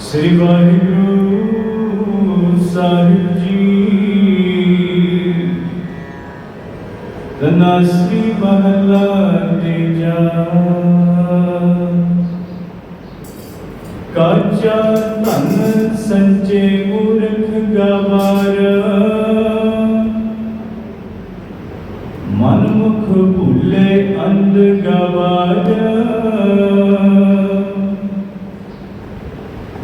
ਸ੍ਰੀ ਵਾਹਿਗੁਰੂ ਸਾਹਿਬ ਜੀ। ਤਨਾਸਰੀ ਮਹਲਾ ਤੀਜਾ ਕਾਚਾ ਧਨ ਸੰਚੇ ਮੂਰਖ ਗਵਾਰ। ਮਨ ਮੁਖ ਭੁੱਲੇ ਅੰਧ ਗਵਾਰ।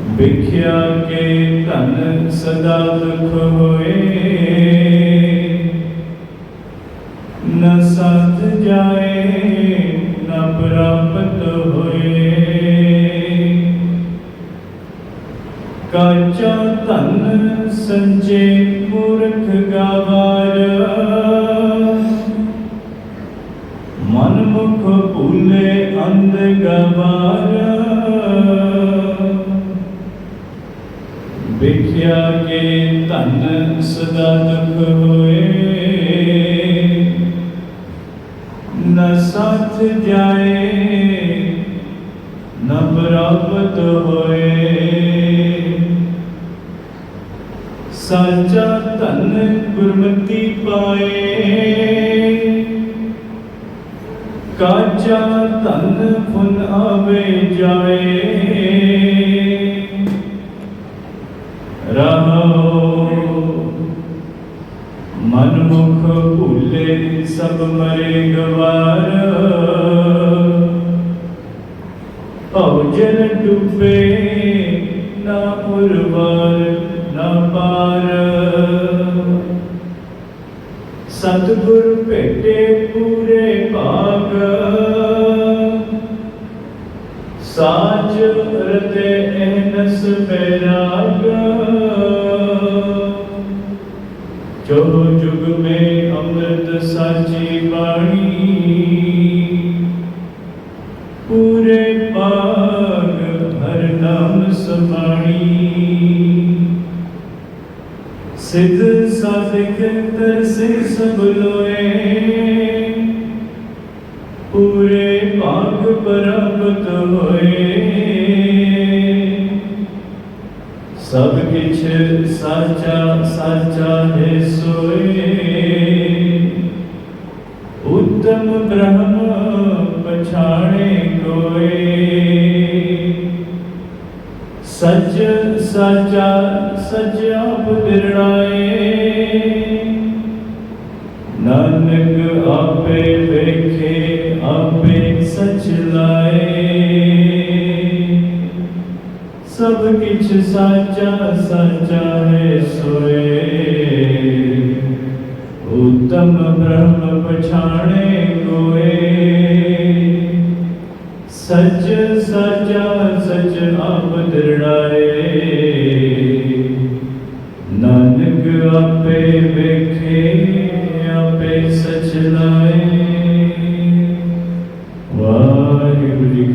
ਵਿਖਿਆ ਕੇ ਧਨ ਸਦਾ ਦੁਖ ਹੋਏ। ਨ ਸਤ ਜਾਏ, ਨ ਪ੍ਰਾਪਤ ਹੋਏ। ਕਾਚਾ ਧਨ ਸੰਚੇ ਮੂਰਖ ਗਵਾਰ। ਮਨ ਮੁਖ ਭੂਲੇ ਅੰਧ ਗਵਾਰ। ਵਿਖਿਆ ਕੇ ਧਨ ਸਦਾ ਦੁਖ ਹੋਏ। ਨ ਸੱਚ ਜਾਏ, ਨ ਪ੍ਰਾਪਤ ਹੋਏ। ਸਾਚਾ ਧਨ ਗੁਰਮਤੀ ਪਾਏ। ਕਾਚਾ ਧਨ ਫੁਨ ਆਵੇ ਜਾਏ। ਰਹੋ। ਮਨ ਮੁਖ ਭੁੱਲੇ ਸਭ ਮਰੇ ਗਵਾਰ। ਭਉ ਜਨ ਡੁੱਬੇ ਨਾ ਉਰਵਾਰ ਨਾ ਪਾਰ। ਸਤਿਗੁਰ ਭੇਟੇ ਪੂਰੇ ਭਾਗ। ਸਾਜ ਰਤੇ ਅਹਨਸ ਬੈਰਾਗ ਜੋ ਜੁਗ ਮੇ ਅੰਮ੍ਰਿਤ ਸਾਚੀ ਬਾਣੀ, ਪੂਰੇ ਭਾਗ ਹਰ ਨਾਮ ਸਮਾਣੀ। ਸਿੱਧ ਸਾਧਕ ਤਰਸੇ ਸਭ ਲੋਏ। ਪੂਰੇ ਭਾਗ ਪ੍ਰਾਪਤ ਹੋਏ। ਸਭ ਕਿਛ ਸਾਚਾ ਸਾਚਾ ਹੈ ਸੋਏ। ਉਤਮ ਬ੍ਰਹਮ ਪਛਾਣੇ ਕੋਏ। ਸੱਚ, ਸਾਚਾ, ਸੱਚ ਆਪ ਦਿਰੜਾਏ ਸੱਚ ਲਾਏ। ਸਭ ਕਿਛ ਸਾਚਾ ਸਾਚਾ ਹੈ ਸੋਏ। ਉਤਮ ਬ੍ਰਹਮ ਪਛਾਣੇ ਕੋਏ। ਸੱਚ, ਸਾਚਾ, ਸੱਚ ਆਪ ਦਿਰੜਾਏ ਨਾਨਕ ਆਪੇ ਵੇਖੇ, ਆਪੇ ਸਚ ਲਾਏ।